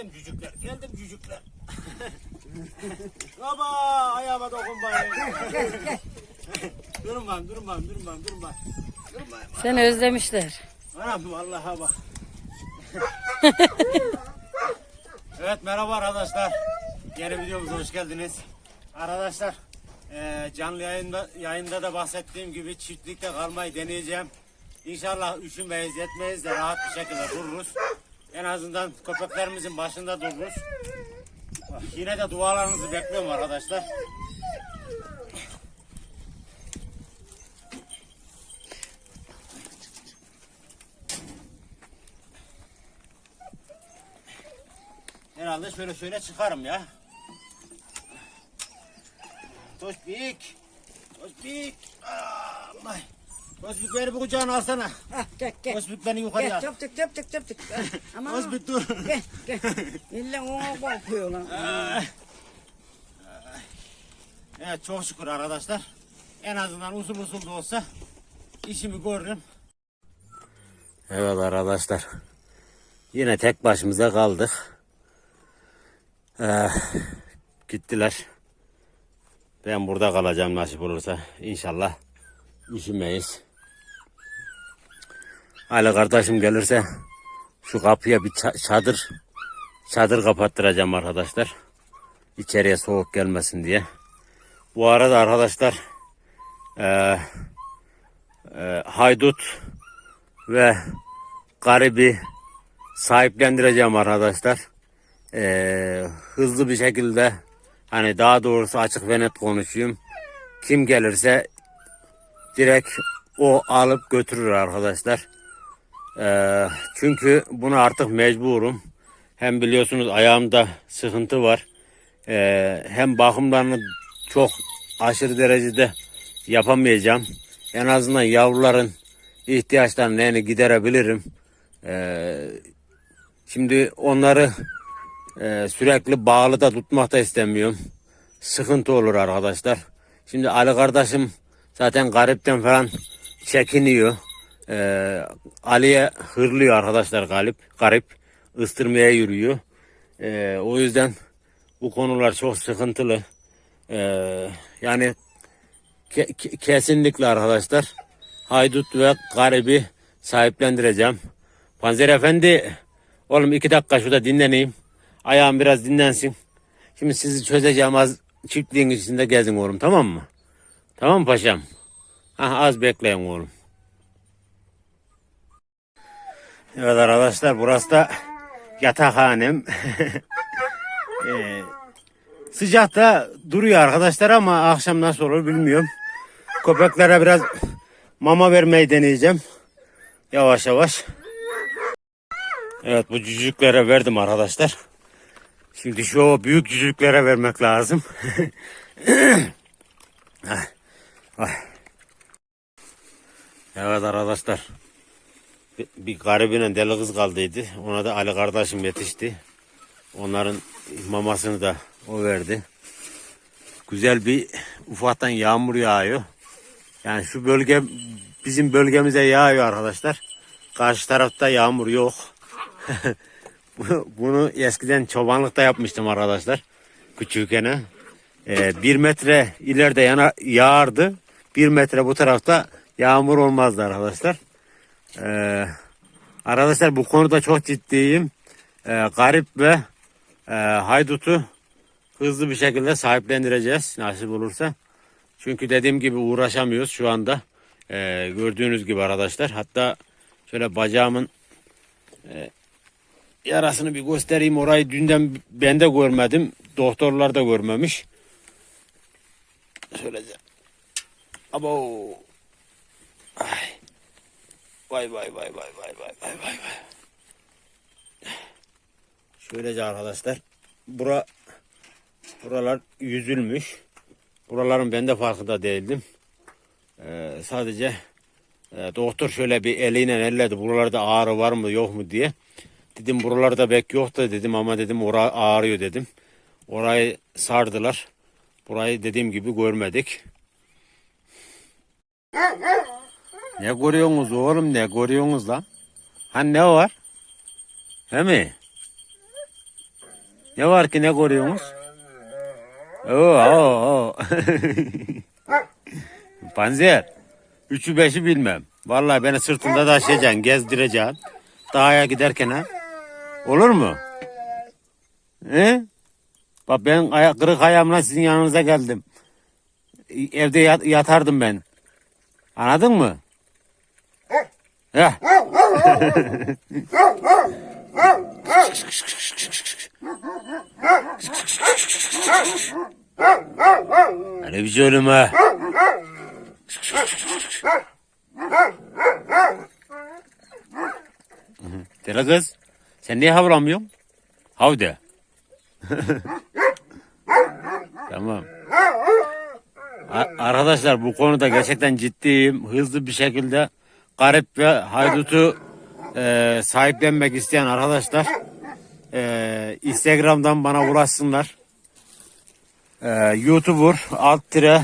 Geldim cücükler, geldim cücükler. Baba ayağıma dokunmayın. durun lan, durun lan, durun lan, durun lan. Durun. Seni özlemişler. Anam vallahi bak. evet merhaba arkadaşlar. Yeni videomuza hoş geldiniz. Arkadaşlar eee, canlı yayında, yayında da bahsettiğim gibi çiftlikte kalmayı deneyeceğim. İnşallah üşümeyiz etmeyiz de rahat bir şekilde dururuz. En azından köpeklerimizin başında dururuz. Yine de dualarınızı bekliyorum arkadaşlar. Herhalde şöyle şöyle çıkarım ya. Toşbik. Toşbik. Allah. Beni bir kucağına alsana. Ah, gel gel. Toşbik beni yukarıya Gel al. çöptük çöptük çöptük. Ama Toşbik dur. gel gel. İlla ona korkuyor lan. Evet çok şükür arkadaşlar. En azından usul usul da olsa işimi görürüm. Evet arkadaşlar. Yine tek başımıza kaldık. Ee, gittiler. Ben burada kalacağım nasip olursa. İnşallah üşümeyiz. Ali kardeşim gelirse şu kapıya bir ça- çadır çadır kapattıracağım arkadaşlar. İçeriye soğuk gelmesin diye. Bu arada arkadaşlar eee, eee, haydut ve garibi sahiplendireceğim arkadaşlar. Eee, hızlı bir şekilde hani daha doğrusu açık ve net konuşayım. Kim gelirse direkt o alıp götürür arkadaşlar. Eee, çünkü bunu artık mecburum. Hem biliyorsunuz ayağımda sıkıntı var. Eee, hem bakımlarını çok aşırı derecede yapamayacağım. En azından yavruların ihtiyaçlarını giderebilirim. Eee, şimdi onları eee, sürekli bağlı da tutmak da istemiyorum. Sıkıntı olur arkadaşlar. Şimdi Ali kardeşim zaten garipten falan çekiniyor. Eee, Ali'ye hırlıyor arkadaşlar galip. Garip ıstırmaya yürüyor. Eee, o yüzden bu konular çok sıkıntılı. Ee, yani ke- kesinlikle arkadaşlar haydut ve garibi sahiplendireceğim. Panzer Efendi oğlum iki dakika şurada dinleneyim. Ayağım biraz dinlensin. Şimdi sizi çözeceğim az çiftliğin içinde gezin oğlum tamam mı? Tamam mı paşam? Ha, az bekleyin oğlum. Evet arkadaşlar burası da yatakhanem. Ee, Sıcakta duruyor arkadaşlar ama akşam nasıl olur bilmiyorum. Köpeklere biraz mama vermeyi deneyeceğim. Yavaş yavaş. Evet bu cücüklere verdim arkadaşlar. Şimdi şu büyük cücüklere vermek lazım. Ay, ay. evet arkadaşlar. Bir, garibine deli kız kaldıydı. Ona da Ali kardeşim yetişti. Onların mamasını da o verdi. Güzel bir ufaktan yağmur yağıyor. Yani şu bölge bizim bölgemize yağıyor arkadaşlar. Karşı tarafta yağmur yok. Bu- Bunu eskiden çobanlıkta yapmıştım arkadaşlar. Küçükken. Ee, bir metre ileride yana, yağardı. Bir metre bu tarafta yağmur olmazdı arkadaşlar. Ee, arkadaşlar bu konuda çok ciddiyim. Ee, garip ve e, haydutu hızlı bir şekilde sahiplendireceğiz nasip olursa. Çünkü dediğim gibi uğraşamıyoruz şu anda. Ee, gördüğünüz gibi arkadaşlar. Hatta şöyle bacağımın e, yarasını bir göstereyim. Orayı dünden ben de görmedim. Doktorlar da görmemiş. Şöylece. Abo. Ay. Vay vay vay vay vay vay vay vay vay. Şöylece arkadaşlar. Bura buralar yüzülmüş. Buraların ben de farkında değildim. Ee, sadece e, doktor şöyle bir eliyle elledi. Buralarda ağrı var mı yok mu diye. Dedim buralarda bek yok da dedim ama dedim ora ağrıyor dedim. Orayı sardılar. Burayı dediğim gibi görmedik. Ne görüyorsunuz oğlum ne görüyorsunuz lan? Ha ne var? He mi? Ne var ki ne görüyorsunuz? Oo, oo, oo. Panzer. Üçü beşi bilmem. Vallahi beni sırtında taşıyacaksın, gezdireceksin. Dağa giderken ha. Olur mu? He? Bak ben aya- kırık ayağımla sizin yanınıza geldim. Evde yat- yatardım ben. Anladın mı? Ya. Hani ölüm ha. Deli kız. Sen niye havlamıyorsun? Hav tamam. A- Arkadaşlar bu konuda gerçekten ciddiyim. Hızlı bir şekilde garip ve haydutu e, sahiplenmek isteyen arkadaşlar e, Instagram'dan bana ulaşsınlar. E, YouTuber alt tire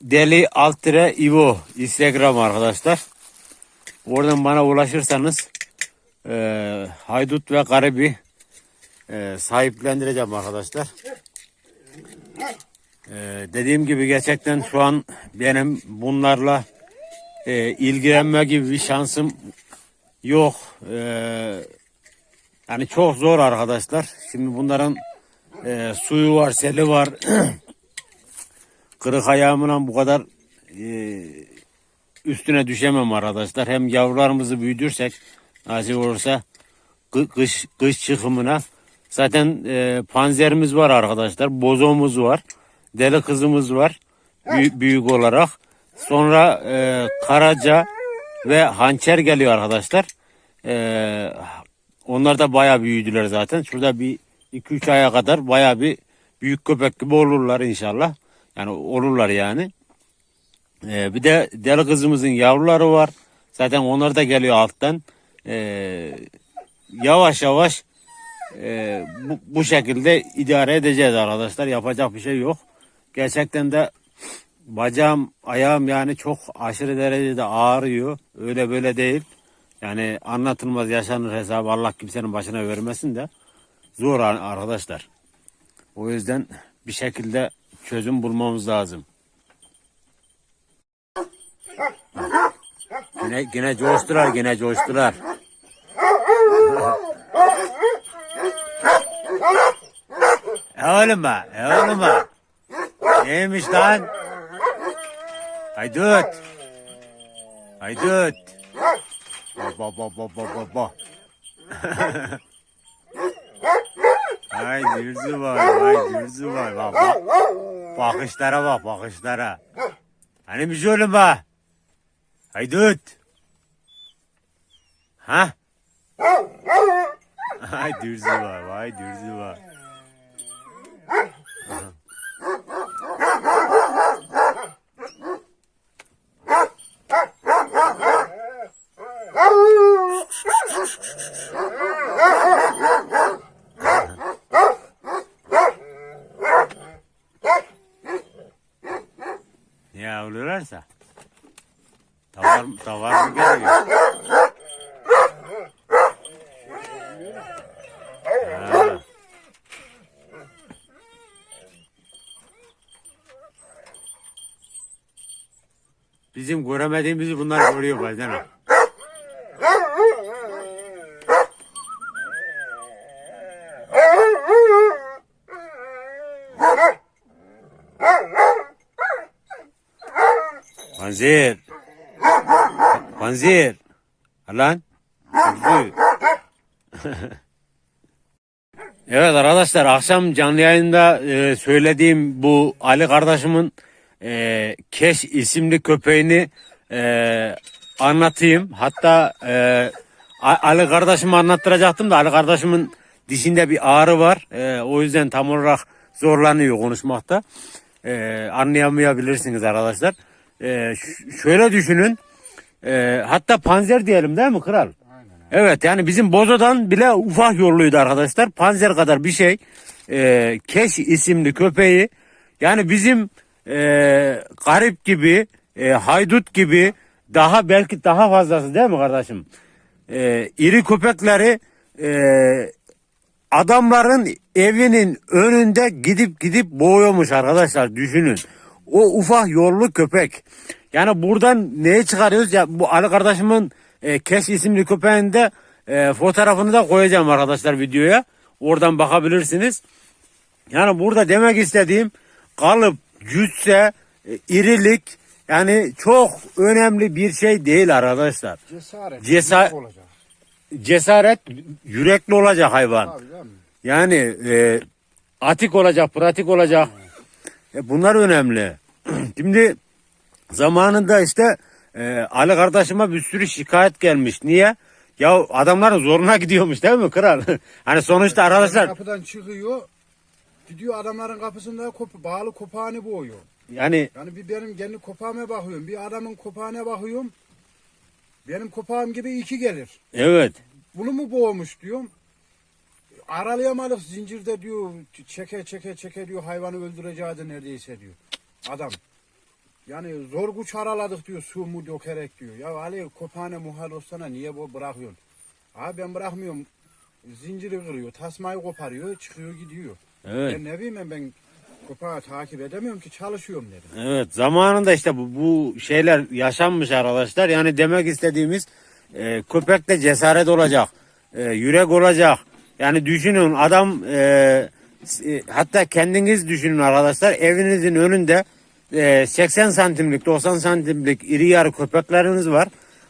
deli alt tire Ivo Instagram arkadaşlar. Oradan bana ulaşırsanız e, haydut ve garibi e, sahiplendireceğim arkadaşlar. Ee, dediğim gibi gerçekten şu an benim bunlarla e, ilgilenme gibi bir şansım yok. Ee, yani çok zor arkadaşlar. Şimdi bunların e, suyu var, seli var. Kırık ayağımla bu kadar e, üstüne düşemem arkadaşlar. Hem yavrularımızı büyütürsek nasip olursa kı- kış, kış çıkımına zaten e, panzerimiz var arkadaşlar. Bozomuz var. Deli kızımız var. büyük, büyük olarak. Sonra e, karaca ve hançer geliyor arkadaşlar. E, onlar da bayağı büyüdüler zaten. Şurada bir 2-3 aya kadar bayağı bir büyük köpek gibi olurlar inşallah. Yani olurlar yani. Ee, bir de deli kızımızın yavruları var. Zaten onlar da geliyor alttan. Ee, yavaş yavaş e, bu, bu şekilde idare edeceğiz arkadaşlar. Yapacak bir şey yok. Gerçekten de bacağım, ayağım yani çok aşırı derecede ağrıyor. Öyle böyle değil. Yani anlatılmaz yaşanır hesabı Allah kimsenin başına vermesin de zor ar- arkadaşlar. O yüzden bir şekilde çözüm bulmamız lazım. Yine, yine coştular, yine coştular. E oğlum be, e oğlum be. Neymiş lan? Haydut. Haydut. Ba ba ba ba ba ba. Ay dürzü var, ay dürzü var. Bak, bak. Bakışlara bak, bakışlara. Hani bir şey oğlum? Haydut. Ha? Ay dürzü var, vay dürzü var. Ne avlıyorlarsa. Tavar, tavar mı geliyor? Bizim göremediğimizi bunlar görüyor bazen. Panzir. Panzir. Lan. Evet arkadaşlar akşam canlı yayında e, söylediğim bu Ali kardeşimin e, Keş isimli köpeğini e, anlatayım. Hatta e, Ali kardeşimi anlattıracaktım da Ali kardeşimin dişinde bir ağrı var. E, o yüzden tam olarak zorlanıyor konuşmakta. E, anlayamayabilirsiniz arkadaşlar. E, şöyle düşünün. E, hatta panzer diyelim değil mi kral? Evet yani bizim Bozo'dan bile ufak yolluydu arkadaşlar. Panzer kadar bir şey. E, Keş isimli köpeği. Yani bizim e, garip gibi, e, haydut gibi daha belki daha fazlası değil mi kardeşim? E, iri köpekleri e, adamların evinin önünde gidip gidip boğuyormuş arkadaşlar düşünün. O ufak yollu köpek. Yani buradan neyi çıkarıyoruz ya bu Ali kardeşimin e, Kes isimli köpeğinde e, fotoğrafını da koyacağım arkadaşlar videoya. Oradan bakabilirsiniz. Yani burada demek istediğim kalıp, cüsse, e, irilik yani çok önemli bir şey değil arkadaşlar. Cesaret. Cesa- olacak. Cesaret, yürekli olacak hayvan. Mi? Yani e, atik olacak, pratik olacak. E, bunlar önemli. Şimdi zamanında işte e, Ali kardeşime bir sürü şikayet gelmiş. Niye? Ya adamların zoruna gidiyormuş değil mi kral? hani sonuçta arkadaşlar Kapıdan çıkıyor. Gidiyor adamların kapısında kop bağlı kopağını boğuyor. yani Yani bir benim kendi kopağıma bakıyorum. Bir adamın kopağına bakıyorum. Benim kopağım gibi iki gelir. evet Bunu mu boğmuş diyorum. Aralayamadık zincirde diyor. Çeke çeke çeke diyor. Hayvanı öldüreceği neredeyse diyor. Adam. Yani zor güç araladık diyor su mu dökerek diyor. Ya Ali kopağına muhal olsana niye bu bırakıyorsun? Abi ben bırakmıyorum. Zinciri kırıyor, tasmayı koparıyor, çıkıyor gidiyor. evet. Ben ne bileyim ben, ben kopağı takip edemiyorum ki çalışıyorum dedim. Evet zamanında işte bu, bu şeyler yaşanmış arkadaşlar. Yani demek istediğimiz e, köpekte cesaret olacak. e, yürek olacak. Yani düşünün adam e, e, hatta kendiniz düşünün arkadaşlar evinizin önünde e, 80 santimlik 90 santimlik iri yarı köpekleriniz var.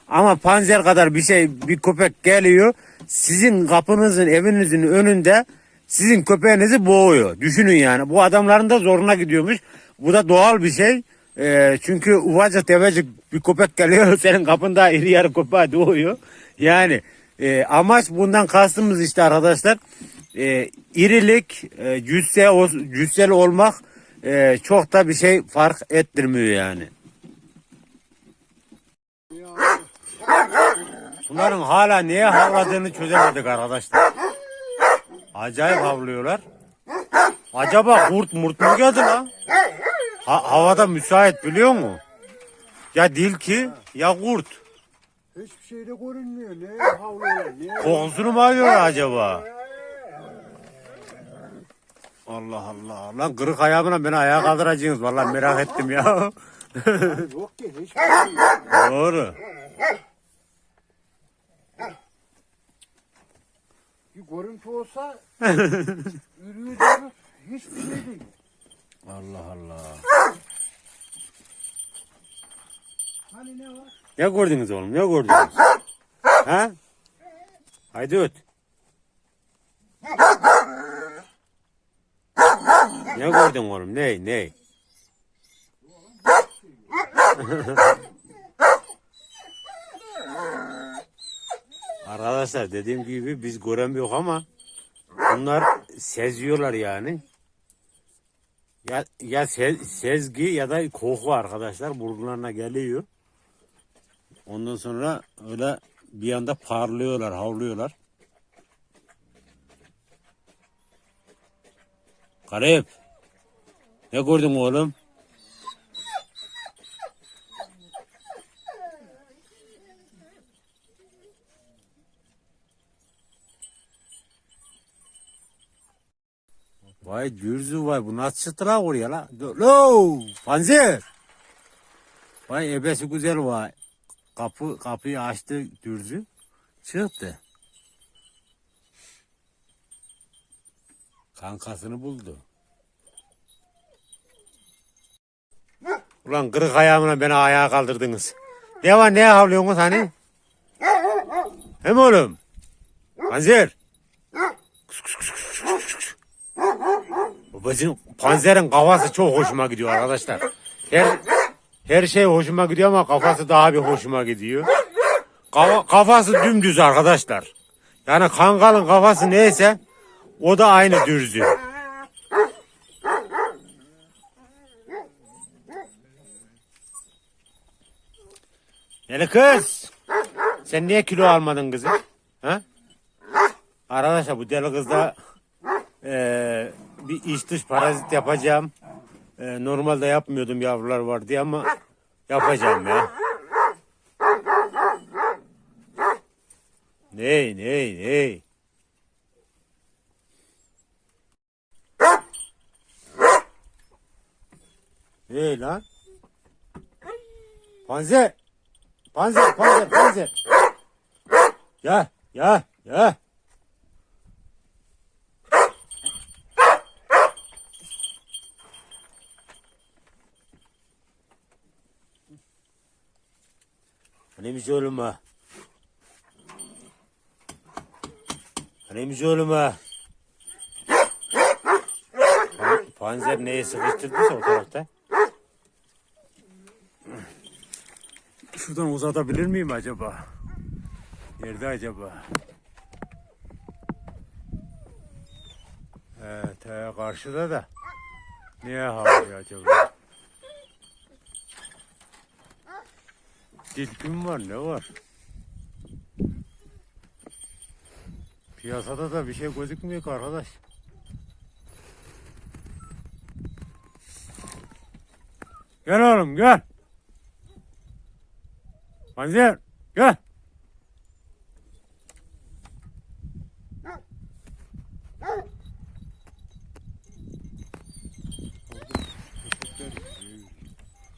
Ama panzer kadar bir şey bir köpek geliyor sizin kapınızın evinizin önünde sizin köpeğinizi boğuyor. Düşünün yani bu adamların da zoruna gidiyormuş. Bu da doğal bir şey. Ee, çünkü ufacık tefecik bir köpek geliyor senin kapında iri yarı köpeği doğuyor. Yani e, amaç bundan kastımız işte arkadaşlar e, irilik, e, cüsse, o- cüsseli olmak e, çok da bir şey fark ettirmiyor yani. Bunların hala niye havladığını çözemedik arkadaşlar. Acayip havlıyorlar. Acaba kurt murt mu geldi lan? Ha- havada müsait biliyor musun? Ya dil ki ya kurt. Hiçbir şey de görünmüyor. Ne havlıyorlar, ne Kokusunu mu alıyor acaba? Allah Allah. Lan kırık ayağımla beni ayağa kaldıracaksınız. Vallahi merak ettim ya. Yok ki hiçbir şey. Doğru. Bir görüntü olsa yürüyor diyoruz. Hiçbir şey değil. Allah Allah. Hani ne var? Ne gördünüz oğlum? Ne gördünüz? ha? Haydi öt. Ne gördün oğlum? Ne? Ne? Arkadaşlar dediğim gibi biz göremiyoruz ama bunlar seziyorlar yani. Ya, ya se- sezgi ya da koku arkadaşlar burunlarına geliyor. Ondan sonra öyle bir anda parlıyorlar, havlıyorlar. Garip. Ne gördün oğlum? Vay dürzü vay bu nasıl çıktı la oraya la? Lo panzer. Vay ebesi güzel vay. Kapı kapıyı açtı dürzü. Çıktı. Kankasını buldu. Ulan kırık ayağımla beni ayağa kaldırdınız. Ne var ne havlıyorsunuz hani? Hem oğlum? Panzer. Babacığım panzerin kafası çok hoşuma gidiyor arkadaşlar. Her her şey hoşuma gidiyor ama kafası daha bir hoşuma gidiyor. Kafa- kafası dümdüz arkadaşlar. Yani kangalın kafası neyse o da aynı dürzü. Deli kız. Sen niye kilo almadın kızım? Ha? Arkadaşlar bu deli kızda e, bir iç dış parazit yapacağım. E, normalde yapmıyordum yavrular var diye ama yapacağım ya. Ney ney ney. Ney lan? Panzer. Panzer, panzer, panzer. Ya, ya, ya. Neymiş oğlum ha? Neymiş oğlum ha? Pan- Panzer neye sıkıştırdıysa o tarafta. Şuradan uzatabilir miyim acaba? Nerede acaba? Evet, he, karşıda da. Niye havlıyor acaba? Dilkim var, ne var? Piyasada da bir şey gözükmüyor ki arkadaş. Gel oğlum gel. Panzer gel.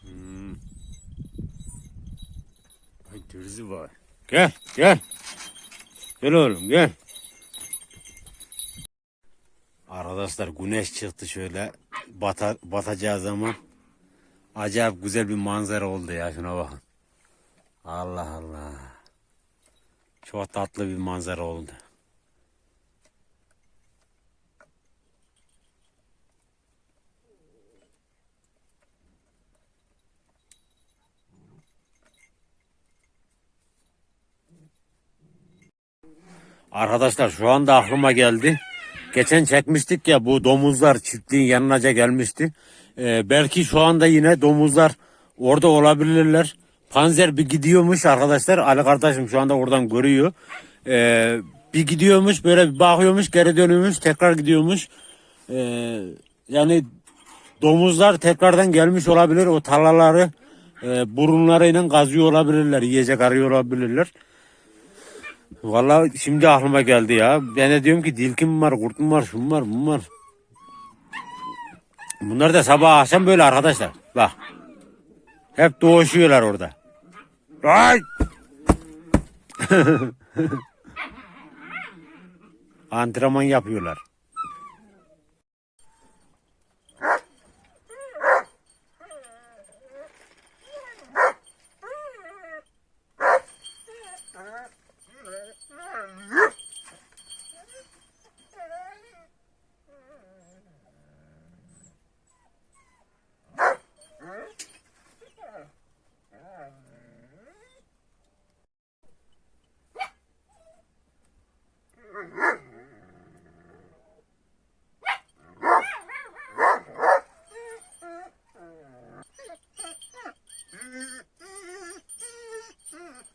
Hmm. Ay dürüzü var. Gel gel. Gel oğlum gel. Arkadaşlar güneş çıktı şöyle bata, batacağı zaman acayip güzel bir manzara oldu ya şuna bakın. Allah Allah. Çok tatlı bir manzara oldu. Arkadaşlar şu anda aklıma geldi. Geçen çekmiştik ya bu domuzlar çiftliğin yanınaca gelmişti. Ee, belki şu anda yine domuzlar orada olabilirler. Panzer bir gidiyormuş arkadaşlar. Ali kardeşim şu anda oradan görüyor. Ee, bir gidiyormuş böyle bir bakıyormuş geri dönüyormuş tekrar gidiyormuş. Ee, yani domuzlar tekrardan gelmiş olabilir. O tarlaları e, burunlarıyla kazıyor olabilirler. Yiyecek arıyor olabilirler. Vallahi şimdi aklıma geldi ya. Ben de diyorum ki dilkim var, kurtum var, şun var, bun var. Bunlar da sabah akşam böyle arkadaşlar. Bak. Hep doğuşuyorlar orada. Ay! Antrenman yapıyorlar.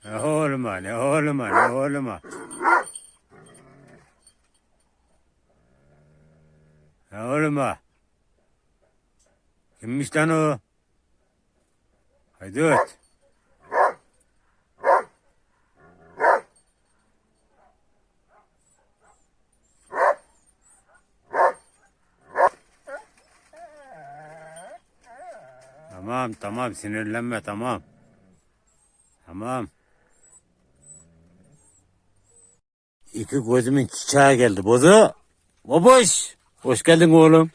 Ne oğluma, ne oğluma, ne oğluma. Ne oğluma. Kimmiş lan o? Haydi öt. Tamam tamam sinirlenme tamam. Tamam. İki gözümün çiçeği geldi. Bozu. Babuş. Hoş geldin oğlum.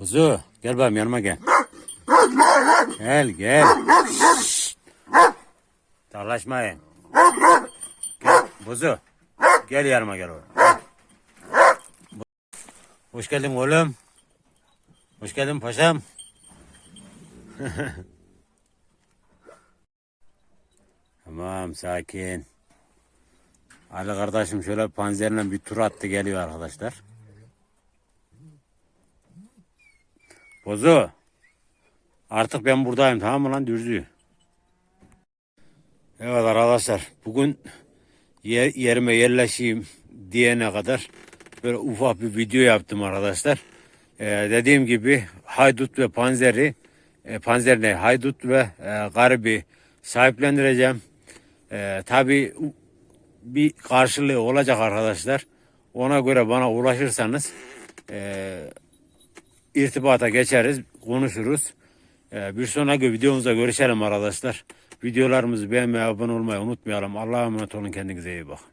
Bozu. Gel bakayım yanıma gel. Gel gel. Şşt. Darlaşmayın. Gel. Bozu. Gel yanıma gel oğlum. Hoş geldin oğlum. Hoş geldin paşam. Tamam sakin. Ali kardeşim şöyle panzerle bir tur attı geliyor arkadaşlar. Bozu. Artık ben buradayım tamam mı lan dürzü? Evet arkadaşlar bugün yer, yerime yerleşeyim diyene kadar böyle ufak bir video yaptım arkadaşlar. Ee, dediğim gibi haydut ve panzeri e, panzer ne haydut ve e, garibi sahiplendireceğim. E, Tabi bir karşılığı olacak arkadaşlar. Ona göre bana ulaşırsanız e, irtibata geçeriz, konuşuruz. Ee, bir sonraki videomuzda görüşelim arkadaşlar. Videolarımızı beğenmeyi, abone olmayı unutmayalım. Allah'a emanet olun. Kendinize iyi bakın.